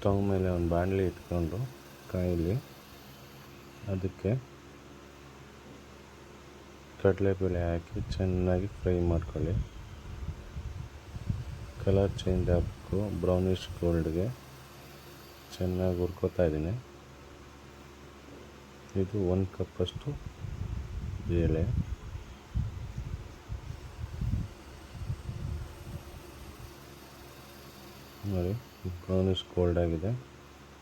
Stove ಮೇಲೆ ಒಂದು ಬಾಣಲಿ ಇಟ್ಕೊಂಡು ಕಾಯಿಲಿ ಅದಕ್ಕೆ ಕಡಲೆಬೇಳೆ ಹಾಕಿ ಚೆನ್ನಾಗಿ ಫ್ರೈ ಮಾಡ್ಕೊಳ್ಳಿ. ಕಲರ್ ಚೇಂಜ್ ಆಗಬೇಕು. ಬ್ರೌನಿಷ್ ಗೋಲ್ಡ್ಗೆ ಚೆನ್ನಾಗಿ ಹುರ್ಕೋತಾ ಇದ್ದೀನಿ. ಇದು ಒಂದು ಕಪ್ಪಷ್ಟು ಬೇಳೆ. ನೋಡಿ. ಬ್ರೌನಿಷ್ ಗೋಲ್ಡ್ ಆಗಿದೆ.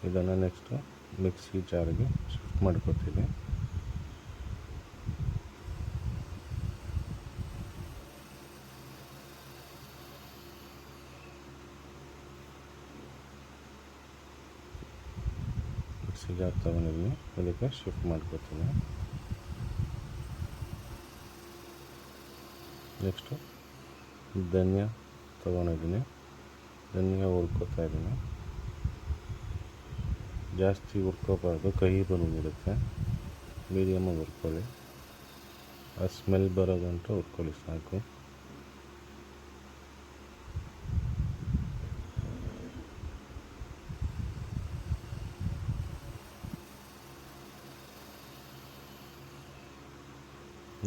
ಇದನ್ನು ನೆಕ್ಸ್ಟು ಮಿಕ್ಸಿ ಜಾರಿಗೆ ಶಿಫ್ಟ್ ಮಾಡ್ಕೊತೀನಿ ಮಿಕ್ಸಿ ಜಾರ್ ತಗೊಂಡಿದ್ದೀನಿ ಅದಕ್ಕೆ ಶಿಫ್ಟ್ ಮಾಡ್ಕೊತೀನಿ ನೆಕ್ಸ್ಟು ಧನಿಯಾ ತೊಗೊಂಡಿದ್ದೀನಿ. ಧನಿಯಾ ಹುರ್ಕೋತಾ ಇದ್ದೀನಿ. ಜಾಸ್ತಿ ಹುರ್ಕೋಬಾರ್ದು ಕಹಿ ಬಂದುಬಿಡುತ್ತೆ ಮೀಡಿಯಮಾಗಿ ಹುರ್ಕೊಳ್ಳಿ ಆ ಸ್ಮೆಲ್ ಬರೋದಂತ ಹುರ್ಕೊಳ್ಳಿ ಸಾಕು.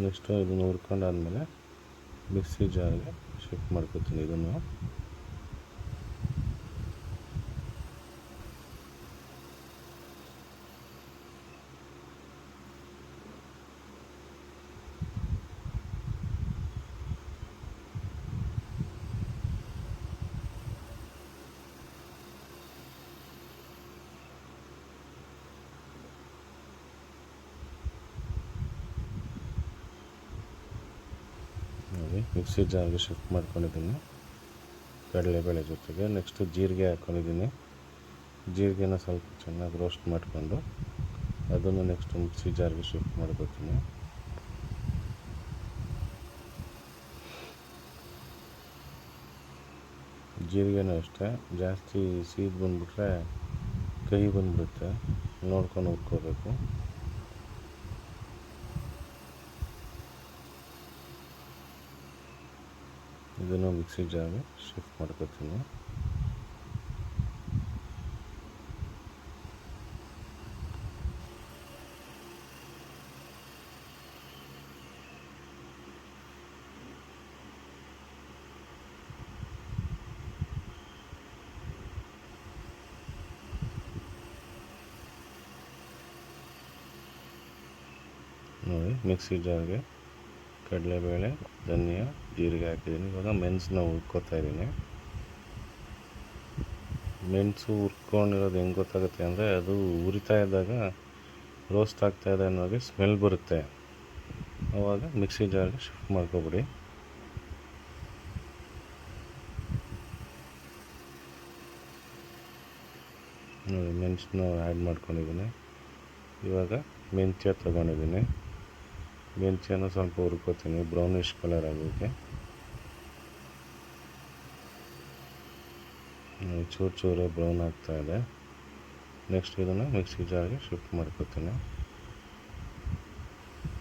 ನೆಕ್ಸ್ಟು ಇದನ್ನು ಹುರ್ಕೊಂಡಾದ್ಮೇಲೆ ಮಿಕ್ಸಿ ಜಾರ್ಗೆ ಶಿಫ್ಟ್ ಮಾಡ್ಕೊತೀನಿ ಇದನ್ನು. ನೋಡಿ ಮಿಕ್ಸಿ ಜಾರ್ಗೆ ಶಿಫ್ಟ್ ಮಾಡ್ಕೊಂಡಿದ್ದೀನಿ. ಕಡಲೆಬೇಳೆ ಜೊತೆಗೆ ನೆಕ್ಸ್ಟು ಜೀರಿಗೆ ಹಾಕ್ಕೊಂಡಿದ್ದೀನಿ ಜೀರಿಗೆನ ಸ್ವಲ್ಪ ಚೆನ್ನಾಗಿ ರೋಸ್ಟ್ ಮಾಡಿಕೊಂಡು ಅದನ್ನು ನೆಕ್ಸ್ಟ್ ಮಿಕ್ಸಿ ಜಾರ್ಗೆ ಶಿಫ್ಟ್ ಮಾಡ್ಕೊತೀನಿ. ಜೀರಿಗೆನೂ ಅಷ್ಟೇ, ಜಾಸ್ತಿ ಸೀದ್ ಬಂದುಬಿಟ್ರೆ ಕಹಿ ಬಂದುಬಿಡುತ್ತೆ. ನೋಡ್ಕೊಂಡು ಹುರ್ಕೋಬೇಕು. ಇದನ್ನು ಮಿಕ್ಸಿ ಜಾರ್ಗೆ ಶಿಫ್ಟ್ ಮಾಡ್ಕೊತೀನಿ. ನೋಡಿ ಮಿಕ್ಸಿ ಜಾರ್ಗೆ ಕಡಲೆಬೇಳೆ ಧನಿಯಾ, ಜೀರಿಗೆ ಹಾಕಿದ್ದೀನಿ. ಇವಾಗ ಮೆಣಸನ್ನ ಹುರ್ಕೋತಾ ಇದ್ದೀನಿ. ಮೆಣಸು ಹುರ್ಕೊಂಡಿರೋದು ಹೆಂಗೆ ಗೊತ್ತಾಗುತ್ತೆ ಅಂದರೆ ಅದು ಉರಿತಾ ಇದ್ದಾಗ ರೋಸ್ಟ್ ಆಗ್ತಾ ಇದೆ ಅನ್ನೋಗೆ ಸ್ಮೆಲ್ ಬರುತ್ತೆ. ಆವಾಗ ಮಿಕ್ಸಿ ಜಾರ್ಗೆ ಶಿಫ್ಟ್ ಮಾಡ್ಕೊಬಿಡಿ. ನೋಡಿ, ಮೆಣಸನ್ನ ಆ್ಯಡ್ ಮಾಡ್ಕೊಂಡಿದ್ದೀನಿ. ಇವಾಗ ಮೆಂತ್ಯ ತೊಗೊಂಡಿದ್ದೀನಿ. ಮೆಂತ್ಯನ ಸ್ವಲ್ಪ ಹುರ್ಕೋತೀನಿ ಬ್ರೌನಿಷ್ ಕಲರ್ ಆಗೋಕ್ಕೆ ಚೂರು ಚೂರು ಬ್ರೌನ್ ಆಗ್ತಾ ಇದೆ. ನೆಕ್ಸ್ಟ್ ಇದನ್ನು ಮಿಕ್ಸಿ ಜಾರ್ಗೆ ಶಿಫ್ಟ್ ಮಾಡ್ಕೋತೀನಿ.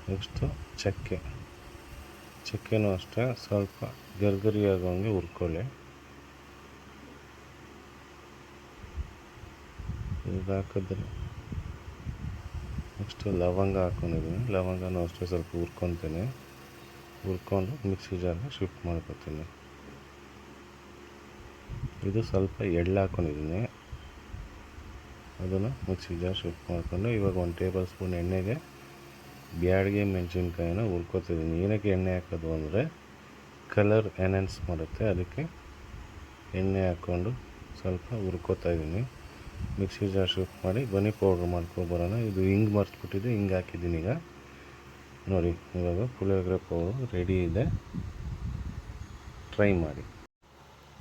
ನೆಕ್ಸ್ಟು ಚಕ್ಕೆ. ಚಕ್ಕೆನೂ ಅಷ್ಟೇ, ಸ್ವಲ್ಪ ಗರ್ಗರಿ ಆಗೋಂಗೆ ಹುರ್ಕೊಳ್ಳಿ. ಇದು ಹಾಕಿದ್ರೆ ನೆಕ್ಸ್ಟು ಲವಂಗ ಹಾಕೊಂಡಿದ್ದೀನಿ. ಲವಂಗನೂ ಅಷ್ಟೇ ಸ್ವಲ್ಪ ಹುರ್ಕೊತೀನಿ. ಹುರ್ಕೊಂಡು ಮಿಕ್ಸಿ ಜಾರ್ಗೆ ಶಿಫ್ಟ್ ಮಾಡ್ಕೊತೀನಿ. ಇದು ಸ್ವಲ್ಪ ಎಳ್ಳು ಹಾಕ್ಕೊಂಡಿದ್ದೀನಿ ಅದನ್ನು ಮಿಕ್ಸಿ ಜಾರ್ ಶಿಫ್ಟ್ ಮಾಡಿಕೊಂಡು ಇವಾಗ ಒಂದು ಟೇಬಲ್ ಸ್ಪೂನ್ ಎಣ್ಣೆಗೆ ಬ್ಯಾಡಿಗೆ ಮೆಣಸಿನ್ಕಾಯಿನ ಹುರ್ಕೊತಿದ್ದೀನಿ. ಏನಕ್ಕೆ ಎಣ್ಣೆ ಹಾಕೋದು ಅಂದರೆ ಕಲರ್ ಎನ್ಹೆನ್ಸ್ ಮಾಡುತ್ತೆ. ಅದಕ್ಕೆ ಎಣ್ಣೆ ಹಾಕ್ಕೊಂಡು ಸ್ವಲ್ಪ ಹುರ್ಕೋತಾ ಇದ್ದೀನಿ. ಮಿಕ್ಸಿ ಜಾರ್ ಶಿಫ್ಟ್ ಮಾಡಿ ಬನ್ನಿ ಪೌಡ್ರ್ ಮಾಡ್ಕೊಬರೋಣ ಇದು ಹಿಂಗೆ ಮರ್ತ್ಬಿಟ್ಟಿದೆ ಹಿಂಗೆ ಹಾಕಿದ್ದೀನಿ ಈಗ. ನೋಡಿ, ಇವಾಗ ಪುಳಿಯೋಗರೆ ಪೌಡ್ರ್ ರೆಡಿ ಇದೆ. ಟ್ರೈ ಮಾಡಿ.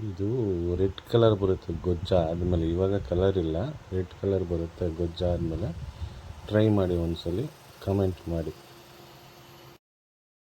ಇದು ರೆಡ್ ಕಲರ್ ಬರುತ್ತೆ ಗೊಜ್ಜ ಆದಮೇಲೆ, ಇವಾಗ ಕಲರ್ ಇಲ್ಲ. ರೆಡ್ ಕಲರ್ ಬರುತ್ತೆ ಗೊಜ್ಜ ಆದಮೇಲೆ. ಟ್ರೈ ಮಾಡಿ ಒಂದ್ಸಲಿ, ಕಮೆಂಟ್ ಮಾಡಿ.